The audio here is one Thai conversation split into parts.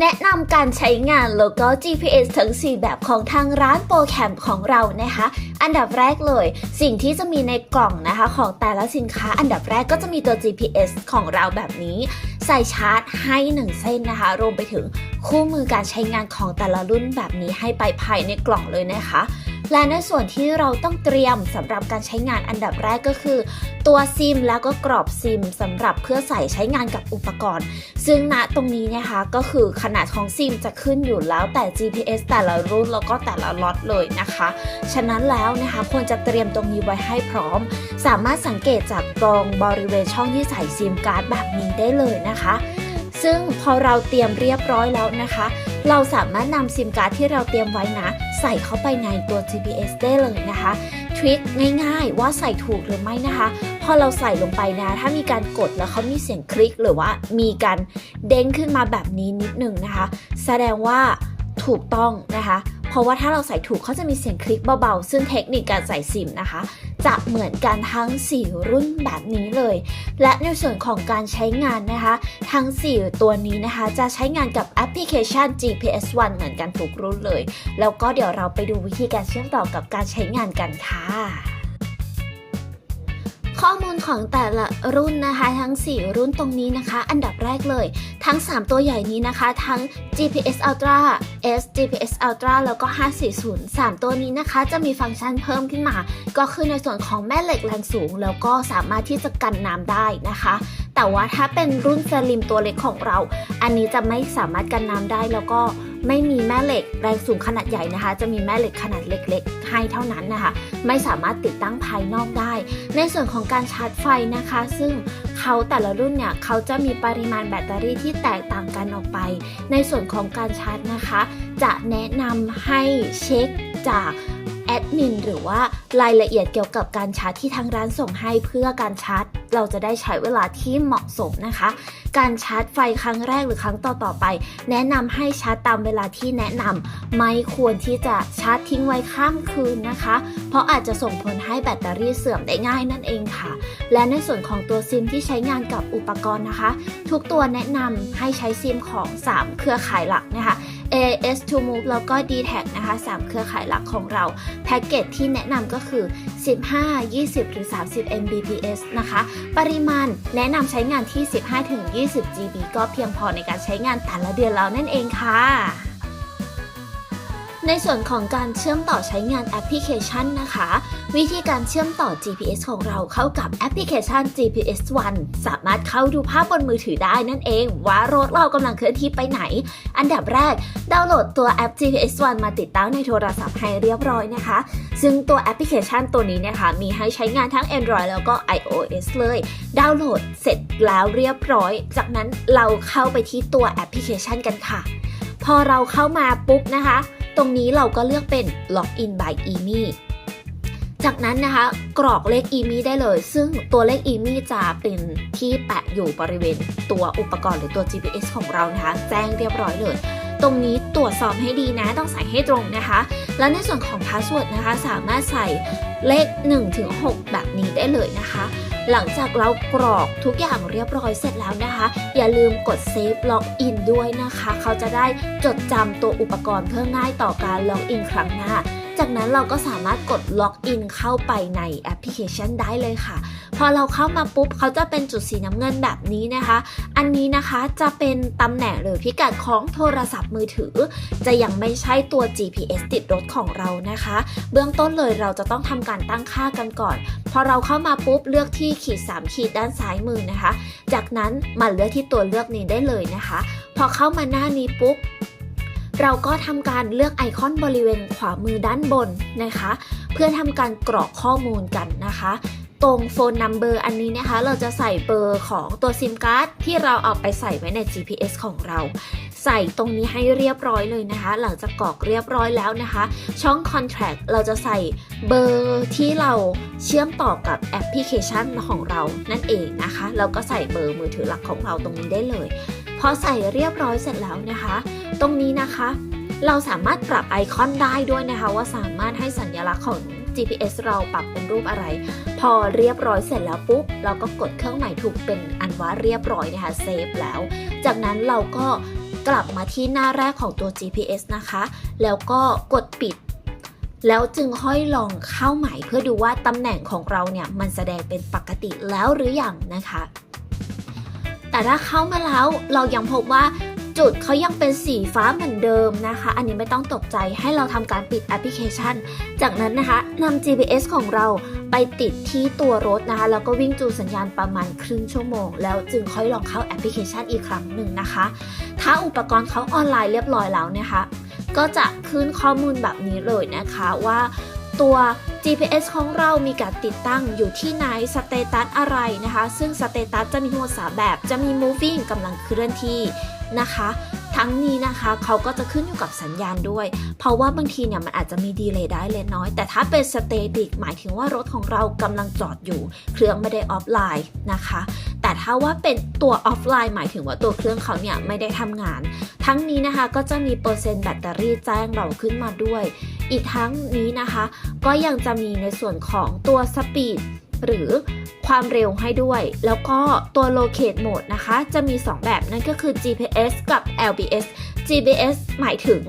แนะนำการใช้งานโลโก้ GPS ทั้ง 4 แบบของทางร้านโปรแคมของเรานะคะ อันดับแรกเลย สิ่งที่จะมีในกล่องนะคะ ของแต่ละสินค้า อันดับแรกก็จะมีตัว GPS ของเราแบบนี้ ใส่ชาร์จให้ 1 เส้นนะคะ รวมไปถึงคู่มือการใช้งานของแต่ละรุ่นแบบนี้ให้ไปภายในกล่องเลยนะคะ และในส่วนที่เราต้องเตรียมสำหรับการใช้งานอันดับแรกก็คือ ตัวซิมแล้วก็กรอบซิมสำหรับเพื่อใส่ใช้งานกับอุปกรณ์ ซึ่งณตรงนี้นะคะก็คือขนาดของซิมจะขึ้นอยู่แล้วแต่ GPS แต่ละรุ่นแล้วก็แต่ละล็อตเลยนะคะ ฉะนั้นแล้วนะคะควรจะเตรียมตรงนี้ไว้ให้พร้อม สามารถสังเกตจากตรงบริเวณช่องที่ใส่ซิมการ์ดแบบนี้ได้เลยนะคะ ซึ่งพอเราเตรียมเรียบร้อยแล้วนะคะ เราสามารถนำซิมการ์ดที่เราเตรียมไว้นะ ใส่เข้าไปในตัว GPS ได้เลยนะคะทริคง่ายๆ ว่าใส่ถูกหรือไม่นะคะ พอเราใส่ลงไปนะ ถ้ามีการกดแล้วเขามีเสียงคลิกหรือว่ามีการเด้งขึ้นมาแบบนี้นิดหนึ่งนะคะ แสดงว่าถูกต้องนะคะ เพราะว่าถ้าเราใส่ถูกเขาจะมีเสียงคลิกเบาๆ ซึ่งเทคนิคการใส่ซิมนะคะ จะเหมือนกันทั้ง 4 รุ่นแบบนี้เลย และในส่วนของการใช้งานนะคะ ทั้ง 4 ตัวนี้นะคะ จะใช้งานกับแอปพลิเคชัน GPS One เหมือนกันทุกรุ่นเลย แล้วก็เดี๋ยวเราไปดูวิธีการเชื่อมต่อกับการใช้งานกันค่ะ ข้อมูลของแต่ละรุ่นนะคะ ทั้ง 4 รุ่นตรงนี้นะคะ อันดับแรกเลย ทั้ง 3 ตัวใหญ่นี้นะคะ ทั้ง GPS Ultra S GPS Ultra แล้วก็ 540 3 ตัวนี้นะคะ จะมีฟังก์ชันเพิ่มขึ้นมา ก็คือในส่วนของแม่เหล็กแรงสูง แล้วก็สามารถที่จะกันน้ำได้นะคะ แต่ว่าถ้าเป็นรุ่นสลิมตัวเล็กของเรา อันนี้จะไม่สามารถกันน้ำได้แล้วก็ ไม่มีแม่เหล็กแรงสูงขนาดใหญ่นะคะ จะมีแม่เหล็กขนาดเล็กๆ ให้เท่านั้นนะคะ ไม่สามารถติดตั้งภายนอกได้ ในส่วนของการชาร์จไฟนะคะ ซึ่งเขาแต่ละรุ่นเนี่ยเขาจะมีปริมาณแบตเตอรี่ที่แตกต่างกันออกไป ในส่วนของการชาร์จนะคะ จะแนะนำให้เช็คจากแอดมินหรือว่ารายละเอียดเกี่ยวกับการชาร์จที่ทางร้านส่งให้เพื่อการชาร์จ เราจะได้ใช้เวลาที่เหมาะสมนะคะ การชาร์จไฟครั้งแรกหรือครั้งต่อๆไป แนะนำให้ชาร์จตามเวลาที่แนะนำไม่ควรที่จะชาร์จทิ้งไว้ข้ามคืนนะคะ เพราะอาจจะส่งผลให้แบตเตอรี่เสื่อมได้ง่ายนั่นเองค่ะ และในส่วนของตัวซิมที่ใช้งานกับอุปกรณ์นะคะ ทุกตัวแนะนำให้ใช้ซิมของ 3 เครือข่ายหลักนะคะ AS to Move แล้วก็ d t a c นะคะ 3 เครือข่ายหลักของเรา แพ็กเกจที่แนะนำก็คือ 15 20 หรือ 30 Mbps นะคะ ปริมาณแนะนำใช้งานที่ 15-20 GB ก็เพียงพอในการใช้งานแต่ละเดือนแล้วนั่นเองค่ะ ในส่วนของการเชื่อมต่อใช้งานแอปพลิเคชันนะคะ วิธีการเชื่อมต่อ GPS ของเราเข้ากับแอปพลิเคชัน GPS One สามารถเข้าดูภาพบนมือถือได้นั่นเอง ว่ารถเรากำลังเคลื่อนที่ไปไหน อันดับแรก ดาวน์โหลดตัวแอป GPS One มาติดตั้งในโทรศัพท์ให้เรียบร้อยนะคะ ซึ่งตัวแอปพลิเคชันตัวนี้นะคะมีให้ใช้งานทั้ง Android แล้วก็ iOS เลย ดาวน์โหลดเสร็จแล้วเรียบร้อย จากนั้นเราเข้าไปที่ตัวแอปพลิเคชันกันค่ะ พอเราเข้ามาปุ๊บนะคะ ตรงนี้เราก็เลือกเป็น Login by EMI จากนั้นนะคะกรอกเลข EMI ได้เลย ซึ่งตัวเลข EMI จะเป็นที่แปะอยู่บริเวณตัวอุปกรณ์หรือตัว GPS ของเรานะคะ แจ้งเรียบร้อยเลย ตรงนี้ตรวจสอบให้ดีนะต้องใส่ให้ตรงนะคะ แล้วในส่วนของพาสเวิร์ดนะคะสามารถใส่เลข1-6แบบนี้ได้เลยนะคะ หลังจากเรากรอกทุกอย่างเรียบร้อยเสร็จแล้วนะคะ อย่าลืมกดเซฟล็อกอินด้วยนะคะ เขาจะได้จดจำตัวอุปกรณ์เพื่อง่ายต่อการล็อกอินครั้งหน้า จากนั้นเราก็สามารถกดล็อกอินเข้าไปในแอปพลิเคชันได้เลยค่ะ อเราเข้ามาปุ๊บเขาจะเป็นจุดสีน้ำเงินแบบนี้นะคะ อันนี้นะคะจะเป็นตำแหน่งหรือพิกัดของโทรศัพท์มือถือ จะยังไม่ใช่ตัว GPS ติดรถของเรานะคะ เบื้องต้นเลยเราจะต้องทำการตั้งค่ากันก่อน พอเราเข้ามาปุ๊บเลือกที่ขีด 3 ขีดด้านซ้ายมือนะคะ จากนั้นมาเลือกที่ตัวเลือกนี้ได้เลยนะคะ พอเข้ามาหน้านี้ปุ๊บเราก็ทำการเลือกไอคอนบริเวณขวามือด้านบนนะคะ เพื่อทำการกรอกข้อมูลกันนะคะ ตรงโฟนนัมเบอร์อันนี้นะคะ เราจะใส่เบอร์ของตัวซิมการ์ดที่เราเอาไปใส่ไว้ใน GPS ของเรา ใส่ตรงนี้ให้เรียบร้อยเลยนะคะ หลังจากกรอกเรียบร้อยแล้วนะคะ ช่อง Contract เราจะใส่เบอร์ที่เราเชื่อมต่อกับแอปพลิเคชันของเรานั่นเองนะคะ เราก็ใส่เบอร์มือถือหลักของเราตรงนี้ได้เลยพอใส่เรียบร้อยเสร็จแล้วนะคะ ตรงนี้นะคะ เราสามารถปรับไอคอนได้ด้วยนะคะ ว่าสามารถให้สัญลักษณ์ของ GPS เราปรับเป็นรูปอะไร พอเรียบร้อยเสร็จแล้วปุ๊บ เราก็กดเครื่องหมายถูกเป็นอันว่าเรียบร้อยนะคะเซฟแล้ว จากนั้นเราก็กลับมาที่หน้าแรกของตัว GPS นะคะ แล้วก็กดปิด แล้วจึงค่อยลองเข้าใหม่เพื่อดูว่าตำแหน่งของเราเนี่ยมันแสดงเป็นปกติแล้วหรืออยังนะคะ แต่ถ้าเข้ามาแล้วเรายังพบว่า จุดเขายังเป็นสีฟ้าเหมือนเดิมนะคะ อันนี้ไม่ต้องตกใจให้เราทำการปิดแอปพลิเคชัน จากนั้นนะคะนำ GPS ของเราไปติดที่ตัวรถนะคะแล้วก็วิ่งจูสัญญาณประมาณครึ่งชั่วโมง แล้วจึงค่อยลองเข้าแอปพลิเคชันอีกครั้งหนึ่งนะคะ ถ้าอุปกรณ์เขาออนไลน์เรียบร้อยแล้วนะคะ ก็จะขึ้นข้อมูลแบบนี้เลยนะคะว่าตัว GPS ของเรามีการติดตั้งอยู่ที่ไหนสเตตัสอะไรนะคะ ซึ่งสเตตัสจะมีทั้งหมด3แบบ จะมี moving กำลังเคลื่อนที่ นะคะ ทั้งนี้นะคะเขาก็จะขึ้นอยู่กับสัญญาณด้วย เพราะว่าบางทีเนี่ยมันอาจจะมีดีเลย์ได้เล็กน้อย แต่ถ้าเป็นสเตติกหมายถึงว่ารถของเรากำลังจอดอยู่ เครื่องไม่ได้ออฟไลน์นะคะ แต่ถ้าว่าเป็นตัวออฟไลน์หมายถึงว่าตัวเครื่องเขาเนี่ยไม่ได้ทำงาน ทั้งนี้นะคะก็จะมีเปอร์เซ็นต์แบตเตอรี่แจ้งเราขึ้นมาด้วย อีกทั้งนี้นะคะ ก็ยังจะมีในส่วนของตัวสปีด หรือความเร็วให้ด้วย แล้วก็ตัว locate mode นะคะ จะมี 2 แบบนั่นก็คือ GPS กับ LBS GPS หมายถึง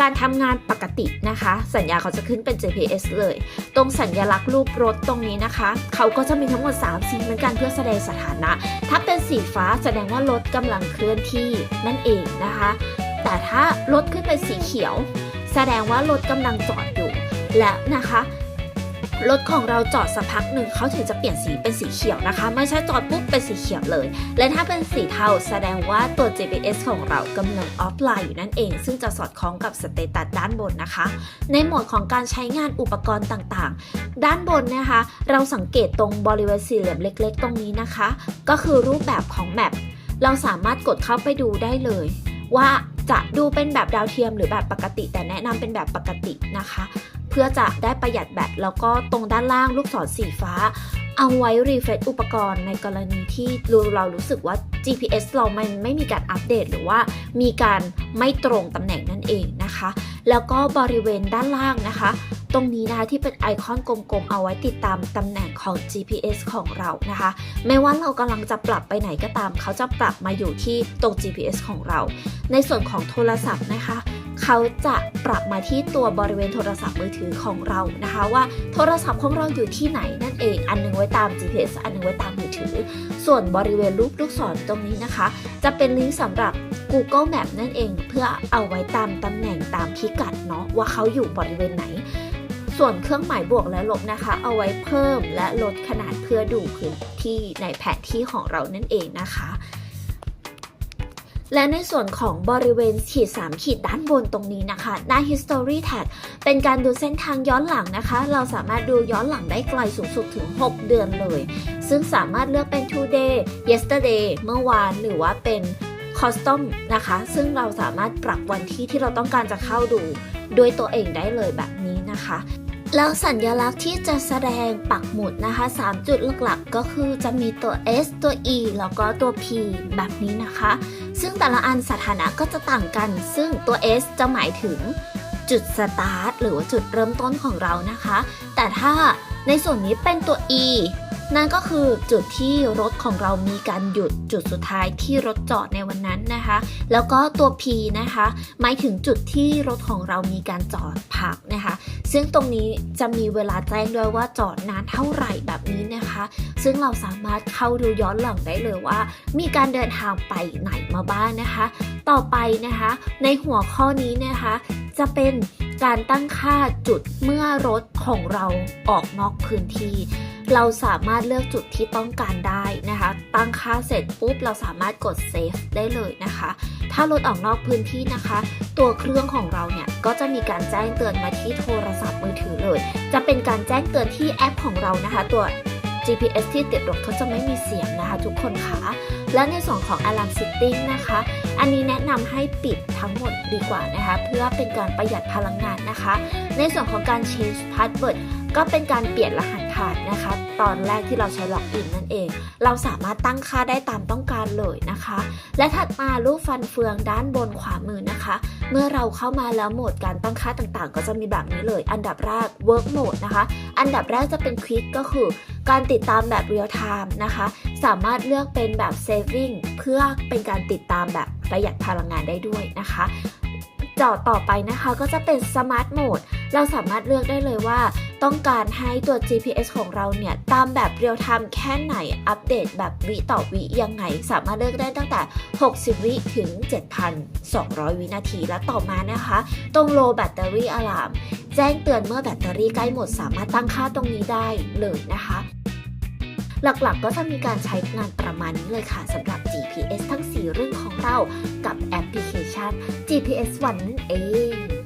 การทำงานปกตินะคะ สัญญาเขาจะขึ้นเป็น GPS เลย ตรงสัญลักษณ์รูปรถตรงนี้นะคะ เขาก็จะมีทั้งหมด 3 สีเหมือนกันเพื่อแสดงสถานะ ถ้าเป็นสีฟ้าแสดงว่ารถกำลังเคลื่อนที่นั่นเองนะคะ แต่ถ้ารถขึ้นเป็นสีเขียว แสดงว่ารถกำลังจอดอยู่และนะคะ รถของเราจอดสักพักหนึ่งเขาถึงจะเปลี่ยนสีเป็นสีเขียวนะคะ ไม่ใช่จอดปุ๊บเป็นสีเขียวเลย และถ้าเป็นสีเทาแสดงว่าตัว GPS ของเรากำลังออฟไลน์อยู่นั่นเอง ซึ่งจะสอดคล้องกับสเตตัสด้านบนนะคะ ในโหมดของการใช้งานอุปกรณ์ต่างๆ ด้านบนนะคะ เราสังเกตตรงบริเวณสี่เหลี่ยมเล็ก ๆ ตรงนี้นะคะ ก็คือรูปแบบของแมปเราสามารถกดเข้าไปดูได้เลย ว่า จะดูเป็นแบบดาวเทียมหรือแบบปกติ แต่แนะนำเป็นแบบปกตินะคะ เพื่อจะได้ประหยัดแบตแล้วก็ตรงด้านล่างลูกศรสีฟ้า เอาไว้รีเฟรชอุปกรณ์ในกรณีที่เรารู้สึกว่า GPS เรามันไม่มีการอัปเดตหรือว่ามีการไม่ตรงตำแหน่งนั่นเองนะคะ แล้วก็บริเวณด้านล่างนะคะ ตรงนี้นะคะที่เป็นไอคอนกลมๆ เอาไว้ติดตามตำแหน่งของ GPS ของเรานะคะ ไม่ว่าเรากำลังจะปรับไปไหนก็ตาม เขาจะปรับมาอยู่ที่ตรง GPS ของเรา ในส่วนของโทรศัพท์นะคะเขาจะปรับมาที่ตัวบริเวณโทรศัพท์มือถือของเรานะคะ ว่าโทรศัพท์ของเราอยู่ที่ไหนนั่นเอง อันหนึงไว้ตาม GPS อันหนึงไว้ตามมือถือ ส่วนบริเวณรูปลูกศรตรงนี้นะคะ จะเป็นลิงก์สำหรับ Google Map นั่นเอง เพื่อเอาไว้ตามตำแหน่งตามพิกัดเนาะว่าเขาอยู่บริเวณไหน ส่วนเครื่องหมายบวกและลบนะคะ เอาไว้เพิ่มและลดขนาดเพื่อดูพื้นที่ในแผนที่ของเรานั่นเองนะคะ และในส่วนของบริเวณขีด 3 ขีดด้านบนตรงนี้นะคะหน้า history tag เป็นการดูเส้นทางย้อนหลังนะคะ เราสามารถดูย้อนหลังได้ไกลสูงสุดถึง 6 เดือนเลย ซึ่งสามารถเลือกเป็น today yesterday เมื่อวานหรือว่าเป็น custom นะคะ ซึ่งเราสามารถปรับวันที่ที่เราต้องการจะเข้าดูด้วยตัวเองได้เลยแบบนี้นะคะ แล้วสัญญลักษณ์ที่จะแสดงปักหมุดนะคะ 3 จุดหลักๆก็คือจะมีตัว S ตัว E แล้วก็ตัว P แบบนี้นะคะ ซึ่งแต่ละอันสถานะก็จะต่างกัน ซึ่งตัว S จะหมายถึงจุดสตาร์ทหรือว่าจุดเริ่มต้นของเรานะคะ แต่ถ้าในส่วนนี้เป็นตัว E นั่นก็คือจุดที่รถของเรามีการหยุดจุดสุดท้ายที่รถจอดในวันนั้นนะคะ แล้วก็ตัว P นะคะหมายถึงจุดที่รถของเรามีการจอดพักนะคะ ซึ่งตรงนี้จะมีเวลาแจ้งด้วยว่าจอดนานเท่าไหร่แบบนี้นะคะ ซึ่งเราสามารถเข้าดูย้อนหลังได้เลยว่า มีการเดินทางไปไหนมาบ้างนะคะ ต่อไปนะคะ ในหัวข้อนี้นะคะ จะเป็นการตั้งค่าจุดเมื่อรถของเราออกนอกพื้นที่ เราสามารถเลือกจุดที่ต้องการได้นะคะ ตั้งค่าเสร็จปุ๊บเราสามารถกดเซฟได้เลยนะคะ ถ้ารถออกนอกพื้นที่นะคะ ตัวเครื่องของเราเนี่ยก็จะมีการแจ้งเตือนมาที่โทรศัพท์มือถือเลย จะเป็นการแจ้งเตือนที่แอปของเรานะคะ ตัว GPS ที่ติดรถเขาจะไม่มีเสียงนะคะทุกคนคะและในส่วนของ Alarm Setting นะคะ อันนี้แนะนำให้ปิดทั้งหมดดีกว่านะคะ เพื่อเป็นการประหยัดพลังงานนะคะ ในส่วนของการ change password ก็เป็นการเปลี่ยนรหัสผ่านนะคะ ตอนแรกที่เราใช้ล็อกอินนั่นเอง เราสามารถตั้งค่าได้ตามต้องการเลยนะคะ และถัดมารูปฟันเฟืองด้านบนขวามือนะคะ เมื่อเราเข้ามาแล้วโหมดการตั้งค่าต่างๆ ก็จะมีแบบนี้เลย อันดับแรก work mode นะคะ อันดับแรกจะเป็น quick ก็คือ การติดตามแบบ real time นะคะ สามารถเลือกเป็นแบบ saving เพื่อเป็นการติดตามแบบประหยัดพลังงานได้ด้วยนะคะจอต่อไปนะคะก็จะเป็น smart mode เราสามารถเลือกได้เลยว่า ต้องการให้ตัว GPS ของเราเนี่ยตามแบบ real time แค่ไหนอัปเดตแบบวิต่อวิยังไง สามารถเลือกได้ตั้งแต่ 60 วิถึง 7,200 วินาทีและต่อมานะคะ ตรง low battery alarm แจ้งเตือนเมื่อแบตเตอรี่ใกล้หมดสามารถตั้งค่าตรงนี้ได้เลยนะคะหลักๆก็จะมีการใช้งานประมาณนี้เลยค่ะสำหรับ GPS ทั้ง 4 เรื่องของเรากับแอปพลิเคชัน GPS One นั่นเอง